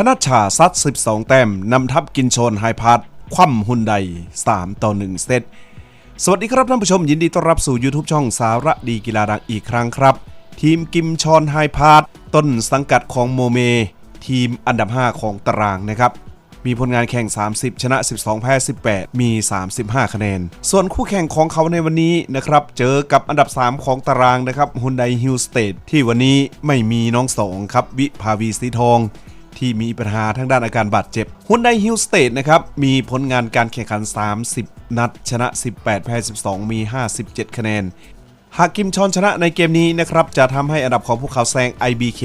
ธนชชาซัด 12 แต้มนำทัพกินชนไฮพาร์ทคว่ำฮุนได3 ต่อ 1 เซตสวัสดีครับท่านผู้ชมยินดีต้อนรับสู่ YouTube ช่องสาระดีกีฬาดังอีกครั้งครับ ทีมกิมชอนไฮพาร์ทต้นสังกัดของโมเม ทีมอันดับ 5 ของตารางนะครับ มีผลงานแข่ง 30 ชนะ 12 แพ้ 18 มี 35 คะแนน ส่วนคู่แข่งของเขาในวันนี้นะครับ เจอกับอันดับ 3 ของตารางนะครับฮุนไดฮิลสเต e ที่วันนี้ไม่มีน้องสองครับ วิภาวีสีทอง ที่มีปัญหาทางด้านอาการบาดเจ็บฮุนไดฮิลสเตทนะครับมีผลงานการแข่งขัน 30 นัด ชนะ 18 แพ้ 12 มี 57 คะแนน หากกิมชอนชนะในเกมนี้นะครับจะทำให้อันดับของพวกเขาแซง IBK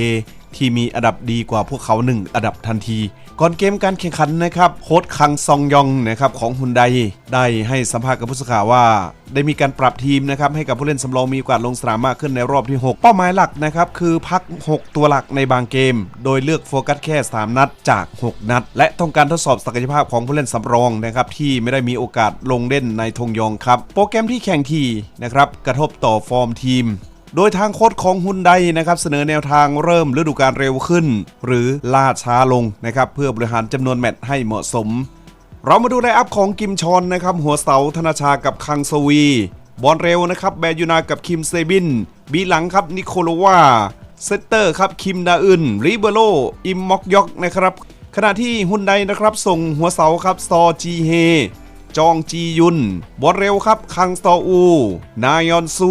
ที่มีอันดับดีกว่าพวกเขา1อันดับทันที ก่อนเกมการแข่งขันนะครับโค้ชคังซองยองนะครับของฮุนไดได้ให้สัมภาษณ์กับผู้สื่อข่าวว่า ได้มีการปรับทีมนะครับให้กับผู้เล่นสำรองมีโอกาสลงสนามมากขึ้นในรอบที่ 6 เป้าหมายหลักนะครับคือพัก 6 ตัวหลักในบางเกม โดยเลือกโฟกัสแค่ 3 นัดจาก 6 นัด และต้องการทดสอบศักยภาพของผู้เล่นสำรองนะครับที่ไม่ได้มีโอกาสลงเล่นในธงยองครับ โปรแกรมที่แข่งทีนะครับกระทบต่อฟอร์มทีม โดยทางโค้ชของฮุนไดนะครับเสนอแนวทางเริ่มฤดูกาลเร็วขึ้น หรือล่าช้าลงนะครับเพื่อบริหารจำนวนแมตช์ให้เหมาะสม เรามาดูไลน์อัพของกิมชอนนะครับหัวเสาธนาชากับคังสวี บอลเร็วนะครับแบยูนากับคิมเซบิน บีหลังครับนิโคลวาเซตเตอร์ครับคิมดาอึนริเบโรอิมมอกยอกนะครับขณะที่ฮุนไดนะครับส่งหัวเสาครับซอจีเฮ จองจียุนบอลเร็วครับ คังสตออู นายอนซู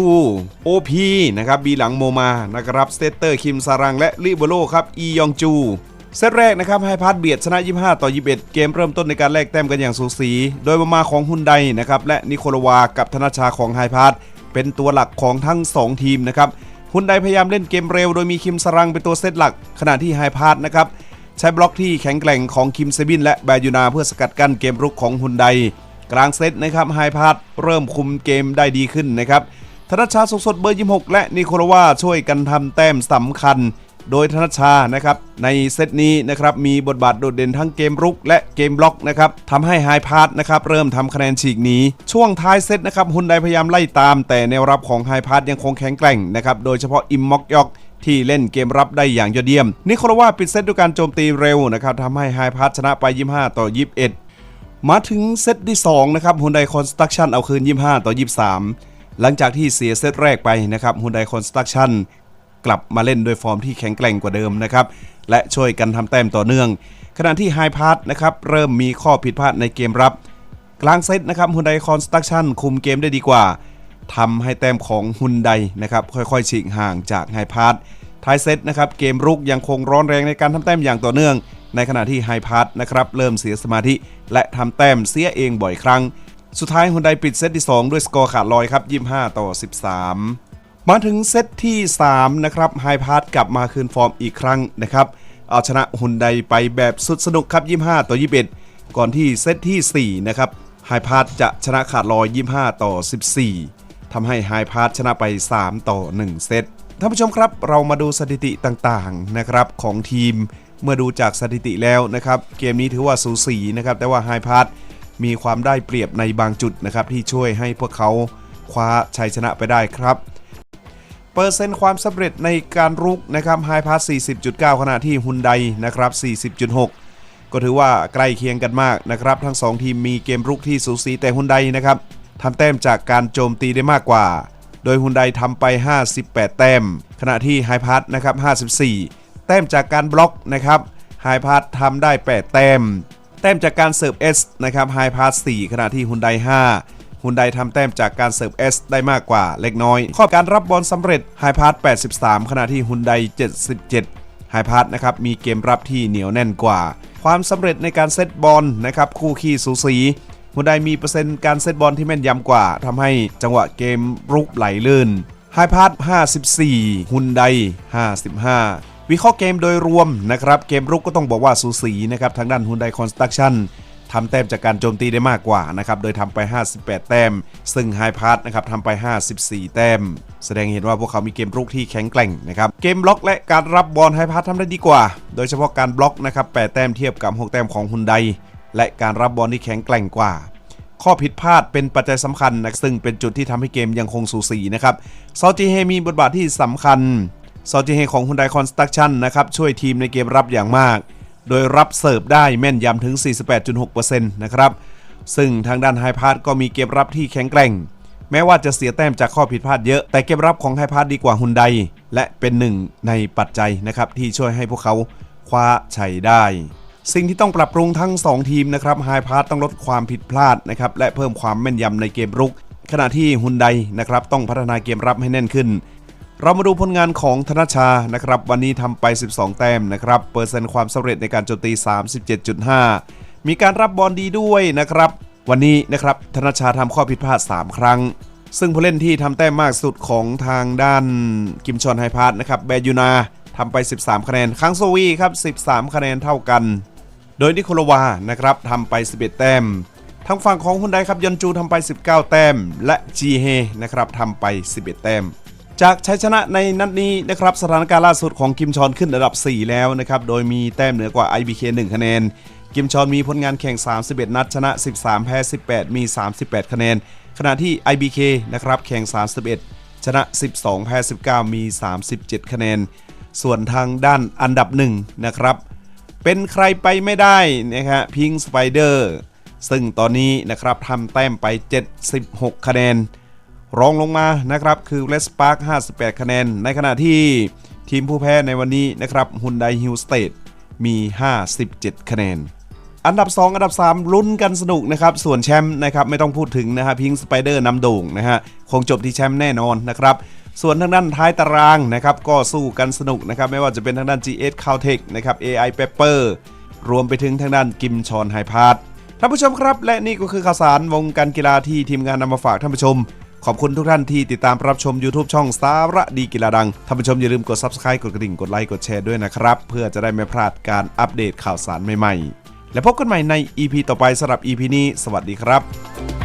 โอพีนะครับบีหลังโมมานะครับสเตเตอร์คิมซารังและลิเบโรครับ อียองจูเซตแรกนะครับไฮพาร์ดเบียดชนะ 25 ต่อ 21 เกมเริ่มต้นในการแลกแต้มกันอย่างสูสี โดยมามาของฮุนไดนะครับและนิโคลวากับธนาชาของไฮพาร์ดเป็นตัวหลักของทั้ง 2 ทีมนะครับฮุนไดพยายามเล่นเกมเร็วโดยมีคิมซารังเป็นตัวเซตหลัก ขณะที่ไฮพาร์ดนะครับใช้บล็อกที่แข็งแกร่งของคิมเซบินและแบยูนาเพื่อสกัดกั้นเกมรุกของฮุนได กลางเซตนะครับไฮพาร์ดเริ่มคุมเกมได้ดีขึ้นนะครับธนชาสงสดเบอร์ 26 และนิโคลวาช่วยกันทำแต้มสำคัญ โดยธนชานะครับในเซตนี้นะครับมีบทบาทโดดเด่นทั้งเกมรุกและเกมบล็อกนะครับทำให้ไฮพาร์ดนะครับเริ่มทำคะแนนฉีกหนีช่วงท้ายเซตนะครับฮุนไดพยายามไล่ตาม แต่แนวรับของไฮพาร์ดยังคงแข็งแกร่งนะครับโดยเฉพาะอิมมอกยอกที่เล่นเกมรับได้อย่างยอดเยี่ยม นิโคลวาปิดเซตด้วยการโจมตีเร็วนะครับทำให้ไฮพาร์ดชนะไป 25 ต่อ 21 มาถึงเซตที่ 2 นะครับ Hyundai Construction เอาคืน 25 ต่อ 23 หลังจากที่เสียเซตแรกไปนะครับ Hyundai Construction กลับมาเล่นด้วยฟอร์มที่แข็งแกร่งกว่าเดิมนะครับ และช่วยกันทำแต้มต่อเนื่อง ขณะที่ High p a s นะครับเริ่มมีข้อผิดพลาดในเกมรับ กลางเซตนะครับ Hyundai Construction คุมเกมได้ดีกว่าทำให้แต้มของ Hyundai นะครับค่อยๆฉีกห่างจาก High p a s ท้ายเซตนะครับเกมรุกยังคงร้อนแรงในการทำแต้มอย่างต่อเนื่อง ในขณะที่ไฮพาร์นะครับเริ่มเสียสมาธิ และทำแต้มเสียเองบ่อยครั้ง สุดท้ายฮุนไดปิดเซตที่ 2 ด้วยสกอร์ขาดลอยครับ 25 ต่อ 13 มาถึงเซตที่ 3 นะครับไฮพาร์กลับมาคืนฟอร์มอีกครั้งนะครับ เอาชนะฮุนไดไปแบบสุดสนุกครับ 25 ต่อ 21 ก่อนที่เซตที่ 4 นะครับไฮพาร์จะชนะขาดลอย 25 ต่อ 14ทำให้ไฮพาร์ชนะไป 3 ต่อ 1 เซตท่านผู้ชมครับเรามาดูสถิติต่างๆนะครับของทีม เมื่อดูจากสถิติแล้วนะครับ เกมนี้ถือว่าสูสีนะครับ แต่ว่าไฮพาร์มีความได้เปรียบในบางจุดนะครับ ที่ช่วยให้พวกเขาคว้าชัยชนะไปได้ครับ เปอร์เซ็นต์ความสำเร็จในการรุกนะครับไฮพาร์40.9 ขณะที่ฮุนไดนะครับ 40.6ก็ถือว่าใกล้เคียงกันมากนะครับ ทั้ง 2 ทีมมีเกมรุกที่สูสีแต่ฮุนไดนะครับทำแต้มจากการโจมตีได้มากกว่า โดยฮุนไดทำไป 58 แต้ม ขณะที่ไฮพาร์นะครับ 54 แต้มจากการบล็อกนะครับไฮพาร์ทำได้ 8 แต้ม แต้มจากการเสิร์ฟ S นะครับไฮพาร์ท4ขณะที่ฮุนได5ฮุนไดทำแต้มจากการเสิร์ฟ S ได้มากกว่าเล็กน้อย ข้อการรับบอลสำเร็จไฮพาร์ท83 ขณะที่ฮุนได77ไฮพาร์ทนะครับมีเกมรับที่เหนียวแน่นกว่า ความสำเร็จในการเซตบอลนะครับคู่ขี้สูสีฮุนไดมีเปอร์เซ็นต์การเซตบอลที่แม่นยำกว่าทำให้จังหวะเกมรุกไหลลื่นไฮพาร์ท54ฮุนได55 วิเคราะห์เกมโดยรวมนะครับ เกมรุกก็ต้องบอกว่าสูสีนะครับ ทางด้าน Hyundai Construction ทำแต้มจากการโจมตีได้มากกว่านะครับ โดยทำไป 58 แต้ม ซึ่ง High p a s นะครับทำไป 54 แต้ม แสดงเห็นว่าพวกเขามีเกมรุกที่แข็งแกร่งนะครับ เกมบล็อกและการรับบอล High p a s ทำได้ดีกว่า โดยเฉพาะการบล็อกนะครับ 8 แต้มเทียบกับ 6 แต้มของ Hyundai และการรับบอลที่แข็งแกร่งกว่า ข้อผิดพลาดเป็นปัจจัยสำคัญนะซึ่งเป็นจุดที่ทำให้เกมยังคงสูสีนะครับ ซอจีเฮมีบทบาทที่สำคัญ ซอจีเฮของ Hyundai Construction นะครับช่วยทีมในเกมรับอย่างมาก โดยรับเสิร์ฟได้แม่นยำถึง 48.6%นะครับ ซึ่งทางด้านไฮพาร์ตก็มีเกมรับที่แข็งแกร่ง แม้ว่าจะเสียแต้มจากข้อผิดพลาดเยอะ แต่เกมรับของไฮพาร์ตดีกว่าฮุนไดและเป็นหนึ่งในปัจจัยนะครับที่ช่วยให้พวกเขาคว้าชัยได้สิ่งที่ต้องปรับปรุงทั้ง 2 ทีมนะครับไฮพาร์ตต้องลดความผิดพลาดนะครับและเพิ่มความแม่นยำในเกมรุก ขณะที่ฮุนไดนะครับต้องพัฒนาเกมรับให้แน่นขึ้น เรามาดูผลงานของธนชานะครับ วันนี้ทำไป 12 แต้มนะครับ เปอร์เซ็นต์ความสำเร็จในการโจมตี 37.5 มีการรับบอลดีด้วยนะครับ วันนี้นะครับธนชาทำข้อผิดพลาด 3 ครั้ง ซึ่งผู้เล่นที่ทำแต้มมากสุดของทางด้านกิมชอนไฮพาร์ทนะครับแบยูนาทำไป 13 คะแนนคังโซวีครับ 13 คะแนนเท่ากัน โดยนิโคลวานะครับทำไป 11 แต้มทางฝั่งของฮุนไดครับยอนจูทำไป 19 แต้ม และจีเฮนะครับทำไป 11 แต้ม จากชัยชนะในนัดนี้นะครับสถานการณ์ล่าสุดของกิมชอนขึ้นอันดับ 4 แล้วนะครับ โดยมีแต้มเหนือกว่า IBK 1 คะแนน กิมชอนมีผลงานแข่ง 31 นัดชนะ 13 แพ้ 18 มี 38 คะแนน ขณะที่ IBK นะครับแข่ง 31 ชนะ 12 แพ้ 19 มี 37 คะแนน ส่วนทางด้านอันดับหนึ่งนะครับ เป็นใครไปไม่ได้นะฮะพิงสไปเดอร์ซึ่งตอนนี้นะครับทำแต้มไป 76 คะแนน รองลงมานะครับคือเลสปาร์ค58 คะแนน ในขณะที่ทีมผู้แพ้ในวันนี้นะครับฮุนไดฮิลสเต e มี 57 คะแนน อันดับ 2 อันดับ 3 ลุ้นกันสนุกนะครับ ส่วนแชมป์นะครับไม่ต้องพูดถึงนะฮะพิงสไปเดอร์นำโด่งนะฮะคงจบที่แชมป์แน่นอนนะครับส่วนทางด้านท้ายตารางนะครับก็สู้กันสนุกนะครับไม่ว่าจะเป็นทางด้าน GS Caltech นะครับ AI Pepper รวมไปถึงทางด้านกิมชอนไฮพาร์ทท่านผู้ชมครับ และนี่ก็คือข่าวสารวงการกีฬาที่ทีมงานนำมาฝากท่านผู้ชม ขอบคุณทุกท่านที่ติดตามรับชม YouTube ช่องสาระดีกีฬาดังท่านผู้ชมอย่าลืมกด Subscribe กดกระดิ่งกดไลค์กดแชร์ด้วยนะครับ เพื่อจะได้ไม่พลาดการอัปเดตข่าวสารใหม่ๆ และพบกันใหม่ใน EP ต่อไปสำหรับ EP นี้ สวัสดีครับ